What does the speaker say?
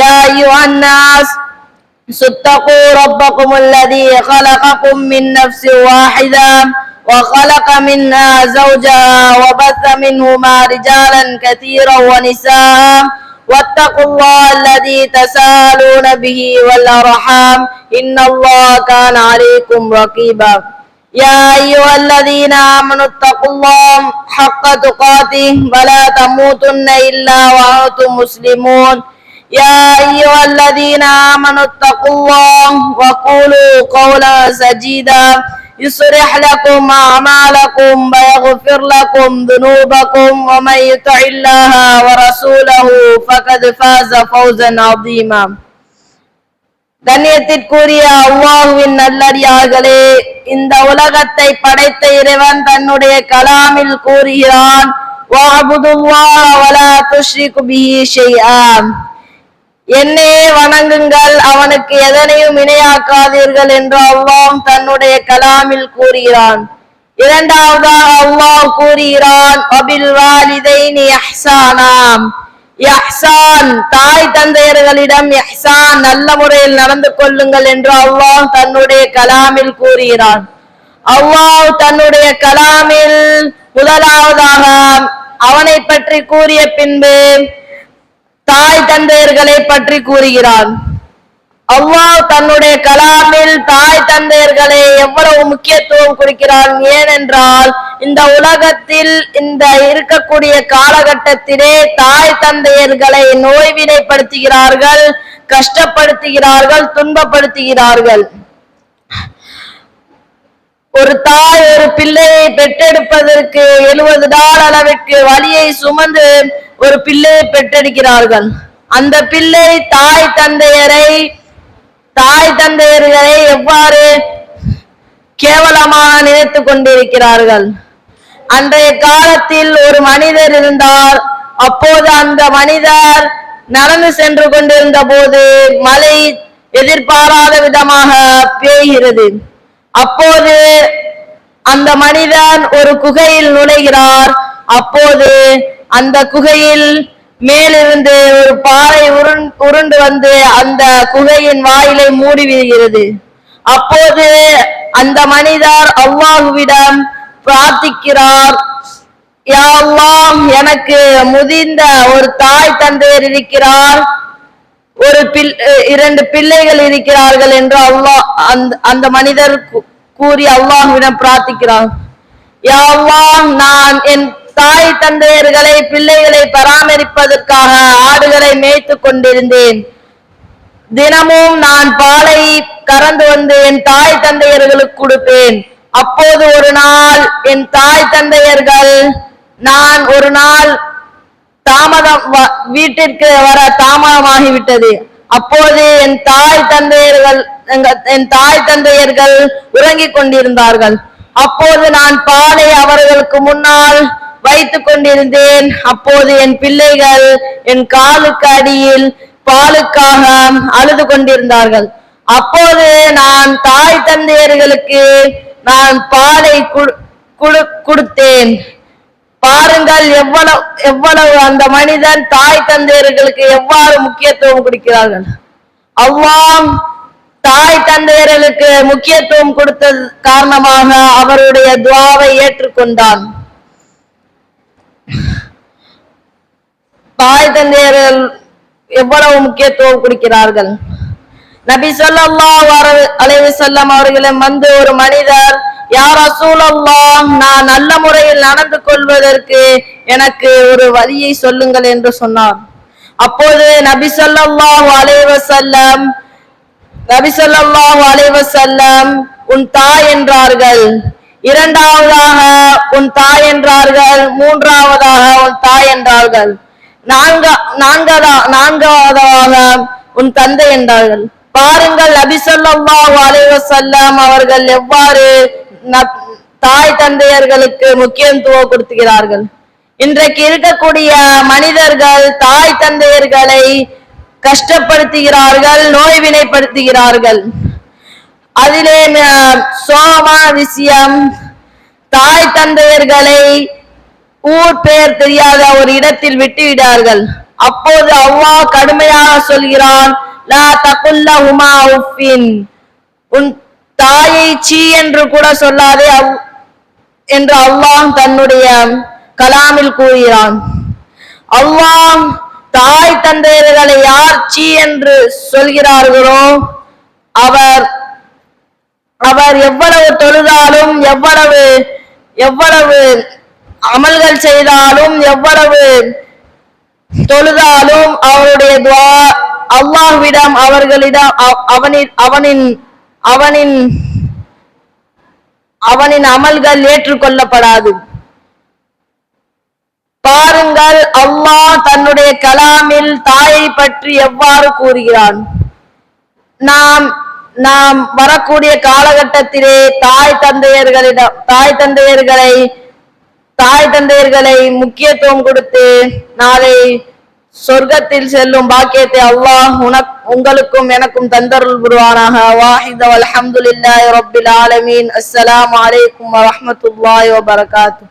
يا أيها الناس اتقوا ربكم الذي خلقكم من نفس واحدة وخلق منها زوجها وبث منهما رجالا كثيرا ونساء. واتقوا الله الذي تساءلون به والأرحام. إن الله كان عليكم رقيبا. يا أيها الذين آمنوا اتقوا الله حق تقاته. ولا تموتن إلا وأنتم مسلمون. يا أيها الذين آمنوا اتقوا الله وقولوا قولا سديدا يصلح لكم أعمالكم ويغفر لكم ذنوبكم ومن يطع الله ورسوله فقد فاز فوزا عظيما கண்ணியத்திற்குரிய அல்லாஹுவின் நல்லடியார்களே இந்த உலகத்தை படைத்த இறைவன் தன்னுடைய கலாமில் கூறுகிறான் என்னே வணங்குங்கள் அவனுக்கு எதனையும் இணையாக்காதீர்கள் என்று அவ்வாம் தன்னுடைய கலாமில் கூறுகிறான். இரண்டாவதாக அல்லாஹ் கூறுகிறான் அபில் வாலிதைனி இஹ்சானாம். தாய் தந்தையர்களிடம் யஹ்சான் நல்ல முறையில் நடந்து கொள்ளுங்கள் என்று அல்லாஹ் தன்னுடைய கலாமில் கூறுகிறான். அல்லாஹ் தன்னுடைய கலாமில் முதலாவதாக அவனை பற்றி கூறிய பின்பு தாய் தந்தையர்களை பற்றி கூறுகிறான். அல்லாஹ் தன்னுடைய கலாமில் தாய் தந்தையர்களை எவ்வளவு முக்கியத்துவம் கொடுக்கிறான். ஏனென்றால் இந்த உலகத்தில் இந்த இருக்கக்கூடிய காலகட்டத்திலே தாய் தந்தையர்களை நோய்வினைப்படுத்துகிறார்கள் கஷ்டப்படுத்துகிறார்கள் துன்பப்படுத்துகிறார்கள். ஒரு தாய் ஒரு பிள்ளையை பெற்றெடுப்பதற்கு எழுபது நாள் அளவிற்கு வழியை சுமந்து ஒரு பிள்ளையை பெற்றெடுக்கிறார்கள். அந்த பிள்ளை தாய் தந்தையரை தாய் தந்தையர்களை எவ்வாறு கேவலமாக நினைத்து கொண்டிருக்கிறார்கள்? அன்றைய காலத்தில் ஒரு மனிதர் இருந்தார். அப்போது அந்த மனிதர் நடந்து சென்று கொண்டிருந்த போது மழை எதிர்பாராத விதமாக பெய்கிறது. அப்போது அந்த மனிதன் ஒரு குகையில் நுழைகிறார். அப்போது அந்த குகையில் மேலிருந்து ஒரு பாறை உருண் உருண்டு வந்து அந்த குகையின் வாயிலை மூடி விடுகிறது அப்போது அந்த மனிதர் அவ்வாஹுவிடம் பிரார்த்திக்கிறார் யா எனக்கு முதிர்ந்த ஒரு தாய் தந்தையர் இருக்கிறார். ஒரு பில் இரண்டு பிள்ளைகள் இருக்கிறார்கள் என்று அல்லாஹ் அந்த அந்த மனிதர் கூறி அல்லாஹ்விடம் பிரார்த்திக்கிறார். யா நான் என் தாய் தந்தையர்களை பிள்ளைகளை பராமரிப்பதற்காக ஆடுகளை மேய்த்து கொண்டிருந்தேன். தினமும் நான் பாலை கறந்து வந்து என் தாய் தந்தையர்களுக்கு கொடுப்பேன். அப்போது ஒரு நாள் என் தாய் தந்தையர்கள் நான் ஒரு நாள் தாமதம் வ- வீட்டிற்கு வர தாமதமாகிவிட்டது. அப்போது என் தாய் தந்தையர்கள் எங்க- என் தாய் தந்தையர்கள் உறங்கிக் கொண்டிருந்தார்கள். அப்போது நான் பாலை அவர்களுக்கு முன்னால் வைத்துக் கொண்டிருந்தேன். அப்போது என் பிள்ளைகள் என் காலுக்கு அடியில் பாலுக்காக அழுது கொண்டிருந்தார்கள். அப்போது நான் தாய் தந்தையர்களுக்கு நான் பாலை குடு- குடு- கொடுத்தேன். பாருங்கள் எவ்வளவு எவ்வளவு அந்த மனிதன் தாய் தந்தையர்களுக்கு எவ்வாறு முக்கியத்துவம் கொடுக்கிறார்கள். அவ்வாம் தாய் தந்தையர்களுக்கு முக்கியத்துவம் கொடுத்தது காரணமாக அவருடைய துவாவை ஏற்றுக்கொண்டான். தாய் தந்தையர்கள் எவ்வளவு முக்கியத்துவம் கொடுக்கிறார்கள்? நபி ஸல்லல்லாஹு அலைவு செல்லம் அவர்களிடம் வந்து ஒரு மனிதர் யார் அசூலல்லா நான் நல்ல முறையில் நடந்து கொள்வதற்கு எனக்கு ஒரு வழியை சொல்லுங்கள் என்று சொன்னார். அப்போது நபி சொல்லாஹு அலைஹி செல்லம் நபி சொல்லாஹு அலைஹி செல்லம் உன் தாய் என்றார்கள். இரண்டாவதாக உன் தாய் என்றார்கள். மூன்றாவதாக உன் தாய் என்றார்கள். நான்கா நான்கதா நான்காவதாக உன் தந்தை என்றார்கள். பாருங்கள் நபி ஸல்லல்லாஹு அலைஹி அவர்கள் எவ்வாறு தாய் தந்தையர்களுக்கு முக்கியத்துவம் கொடுத்துகிறார்கள். இன்றைக்கு இருக்கக்கூடிய மனிதர்கள் தாய் தந்தையர்களை கஷ்டப்படுத்துகிறார்கள் நோய்வினைப்படுத்துகிறார்கள். அதிலே சோமா விஷயம் தாய் தந்தையர்களை ஊர் பெயர் தெரியாத ஒரு இடத்தில் விட்டுவிடார்கள். அப்போது அவ்வா கடுமையாக சொல்கிறான் லா தகுல்ல உமா உஃபின் உன் தாயை சீ என்று கூட சொல்லாதே அவ்- என்று அல்லாஹ் தன்னுடைய கலாமில் கூறுகிறான். அல்லாஹ் தாய் தந்தையர்களை யார் சீ என்று சொல்கிறார்களோ அவர் அவர் எவ்வளவு தொழுதாலும் எவ்வளவு எவ்வளவு அமல்கள் செய்தாலும் எவ்வளவு தொழுதாலும் அவருடைய துவா அல்லாஹ்விடம் அவர்களிடம் அவனின் அவனின் அவனின் அவனின் அமல்கள் ஏற்றுக்கொள்ளப்படாது. பாருங்கள் அல்லாஹ் தன்னுடைய கலாமில் தாயை பற்றி எவ்வாறு கூறுகிறான்? நாம் நாம் வரக்கூடிய காலகட்டத்திலே தாய் தந்தையர்களிடம் தாய் தந்தையர்களை தாய் தந்தையர்களை முக்கியத்துவம் கொடுத்து நாளை சொர்க்கத்தில் செல்லும் பாக்கியத்தை அல்லாஹ் உனக் உங்களுக்கும் எனக்கும் தந்தருள் புரிவானாக. வாஹித் அல்ஹம்துலில்லாஹி ரபில் ஆலமீன். அஸ்ஸலாமு அலைக்கும் வரஹ்மத்துல்லாஹி வபரகாத்துஹு.